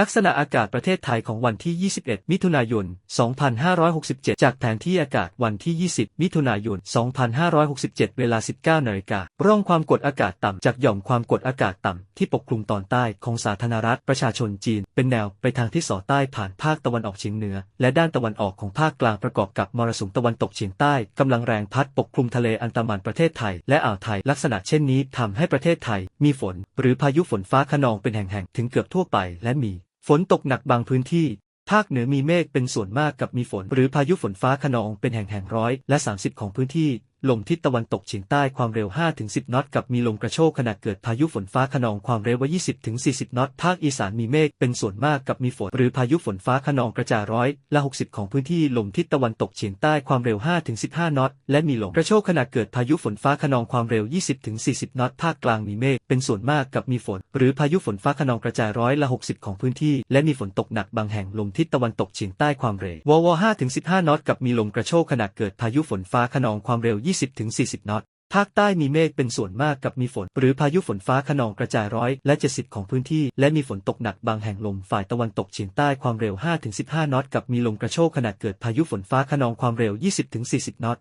ลักษณะอากาศประเทศไทยของวันที่ 21 มิถุนายน 2567 จากแผนที่อากาศวันที่ 20 มิถุนายน 2567 เวลา 19นาฬิการ่องความกดอากาศต่ำจากหย่อมความกดอากาศต่ำที่ปกคลุมตอนใต้ของสาธารณรัฐประชาชนจีน เป็นแนวไปทางที่สอใต้ผ่านภาคตะวันออกเฉียงเหนือ และด้านตะวันออกของภาคกลางประกอบกับมรสุมตะวันตกเฉียงใต้กำลังแรงพัดปกคลุมทะเลอันดามันประเทศไทย และอ่าวไทยลักษณะเช่นนี้ทำให้ประเทศไทย มีฝน หรือพายุฝนฟ้าคะนองเป็นแห่งๆถึงเกือบทั่วไปและมี ฝนตกหนักบางพื้นที่ ภาคเหนือมีเมฆเป็นส่วนมากกับมีฝน หรือพายุฝนฟ้าขนองเป็นแห่งๆร้อย และ 30 ของพื้นที่ ลมทิศตะวันตกเฉียงใต้ความเร็ว 5-10 นอตกับมีลมกระโชกขณะเกิดพายุฝนฟ้าคะนองความเร็วว่า 20-40 นอต ภาคอีสานมีเมฆเป็นส่วนมากกับมีฝนหรือพายุฝนฟ้าคะนองกระจายร้อยละ 60 ของพื้นที่ลมทิศตะวันตกเฉียงใต้ความเร็ว 5-15 นอต และมีลมกระโชกขณะเกิดพายุฝนฟ้าคะนองความเร็ว 20-40 นอต ภาคกลางมีเมฆเป็นส่วนมากกับมีฝน หรือพายุฝนฟ้าคะนองกระจายร้อยละ 60 ของพื้นที่ และมีฝนตกหนักบางแห่งลมทิศตะวันตกเฉียงใต้ความเร็ววว5-15 นอตกับมีลมกระโชกขณะเกิดพายุฝนฟ้าคะนองความเร็ว20-40 นอต ภาคใต้มีเมฆเป็นส่วนมากกับมีฝน หรือพายุฝนฟ้าขนองกระจายร้อยและ 70 ของพื้นที่ และมีฝนตกหนักบางแห่งลมฝ่ายตะวันตกเฉียงใต้ความเร็ว 5-15 นอต กับมีลมกระโชกขณะเกิดพายุฝนฟ้าขนองความเร็ว 20-40 นอต